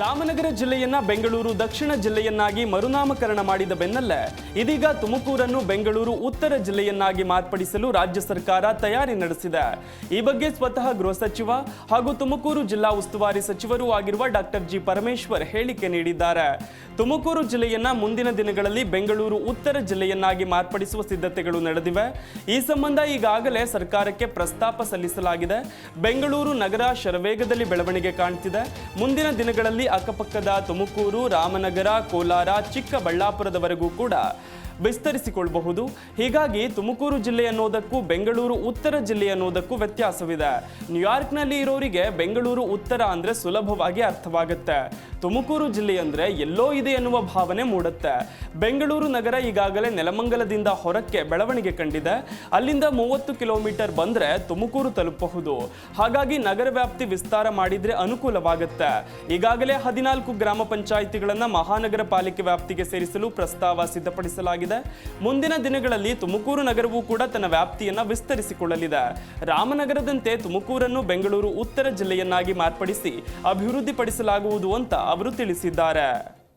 ರಾಮನಗರ ಜಿಲ್ಲೆಯನ್ನ ಬೆಂಗಳೂರು, ದಕ್ಷಿಣ ಜಿಲ್ಲೆಯನ್ನಾಗಿ ಮರುನಾಮಕರಣ ಮಾಡಿದ ಬೆನ್ನಲ್ಲೇ ಇದೀಗ ತುಮಕೂರನ್ನು ಬೆಂಗಳೂರು ಉತ್ತರ ಜಿಲ್ಲೆಯನ್ನಾಗಿ ಮಾರ್ಪಡಿಸಲು ರಾಜ್ಯ ಸರ್ಕಾರ ತಯಾರಿ ನಡೆಸಿದೆ. ಈ ಬಗ್ಗೆ ಸ್ವತಃ ಗೃಹ ಸಚಿವ ಹಾಗೂ ತುಮಕೂರು ಜಿಲ್ಲಾ ಉಸ್ತುವಾರಿ ಸಚಿವರೂ ಆಗಿರುವ ಡಾಕ್ಟರ್ ಜಿ ಪರಮೇಶ್ವರ್ ಹೇಳಿಕೆ ನೀಡಿದ್ದಾರೆ. ತುಮಕೂರು ಜಿಲ್ಲೆಯನ್ನ ಮುಂದಿನ ದಿನಗಳಲ್ಲಿ ಬೆಂಗಳೂರು ಉತ್ತರ ಜಿಲ್ಲೆಯನ್ನಾಗಿ ಮಾರ್ಪಡಿಸುವ ಸಿದ್ಧತೆಗಳು ನಡೆದಿವೆ. ಈ ಸಂಬಂಧ ಈಗಾಗಲೇ ಸರ್ಕಾರಕ್ಕೆ ಪ್ರಸ್ತಾಪ ಸಲ್ಲಿಸಲಾಗಿದೆ. ಬೆಂಗಳೂರು ನಗರ ಶರವೇಗದಲ್ಲಿ ಬೆಳವಣಿಗೆ ಕಾಣ್ತಿದೆ. ಮುಂದಿನ ದಿನಗಳಲ್ಲಿ ಅಕ್ಕಪಕ್ಕದ ತುಮಕೂರು, ರಾಮನಗರ, ಕೋಲಾರ, ಚಿಕ್ಕಬಳ್ಳಾಪುರದವರೆಗೂ ಕೂಡ ವಿಸ್ತರಿಸಿಕೊಳ್ಳಬಹುದು. ಹೀಗಾಗಿ ತುಮಕೂರು ಜಿಲ್ಲೆ ಅನ್ನೋದಕ್ಕೂ ಬೆಂಗಳೂರು ಉತ್ತರ ಜಿಲ್ಲೆ ಅನ್ನೋದಕ್ಕೂ ವ್ಯತ್ಯಾಸವಿದೆ. ನ್ಯೂಯಾರ್ಕ್ನಲ್ಲಿ ಇರೋರಿಗೆ ಬೆಂಗಳೂರು ಉತ್ತರ ಅಂದ್ರೆ ಸುಲಭವಾಗಿ ಅರ್ಥವಾಗುತ್ತೆ. ತುಮಕೂರು ಜಿಲ್ಲೆ ಅಂದರೆ ಎಲ್ಲೋ ಇದೆ. ಎನ್ನುವ ಭಾವನೆ ಮೂಡುತ್ತೆ. ಬೆಂಗಳೂರು ನಗರ ಈಗಾಗಲೇ ನೆಲಮಂಗಲದಿಂದ ಹೊರಕ್ಕೆ ಬೆಳವಣಿಗೆ ಕಂಡಿದೆ. ಅಲ್ಲಿಂದ ಮೂವತ್ತು ಕಿಲೋಮೀಟರ್ ಬಂದ್ರೆ ತುಮಕೂರು ತಲುಪಬಹುದು. ಹಾಗಾಗಿ ನಗರ ವ್ಯಾಪ್ತಿ ವಿಸ್ತಾರ ಮಾಡಿದ್ರೆ ಅನುಕೂಲವಾಗುತ್ತೆ. ಈಗಾಗಲೇ ಹದಿನಾಲ್ಕು ಗ್ರಾಮ ಪಂಚಾಯಿತಿಗಳನ್ನ ಮಹಾನಗರ ಪಾಲಿಕೆ ವ್ಯಾಪ್ತಿಗೆ ಸೇರಿಸಲು ಪ್ರಸ್ತಾವ ಸಿದ್ಧಪಡಿಸಲಾಗಿದೆ. ಮುಂದಿನ ದಿನಗಳಲ್ಲಿ ತುಮಕೂರು ನಗರವೂ ಕೂಡ ತನ್ನ ವ್ಯಾಪ್ತಿಯನ್ನ ವಿಸ್ತರಿಸಿಕೊಳ್ಳಲಿದೆ. ರಾಮನಗರದಂತೆ ತುಮಕೂರನ್ನು ಬೆಂಗಳೂರು ಉತ್ತರ ಜಿಲ್ಲೆಯನ್ನಾಗಿ ಮಾರ್ಪಡಿಸಿ ಅಭಿವೃದ್ಧಿಪಡಿಸಲಾಗುವುದು ಅಂತ ಅವರು ತಿಳಿಸಿದ್ದಾರೆ.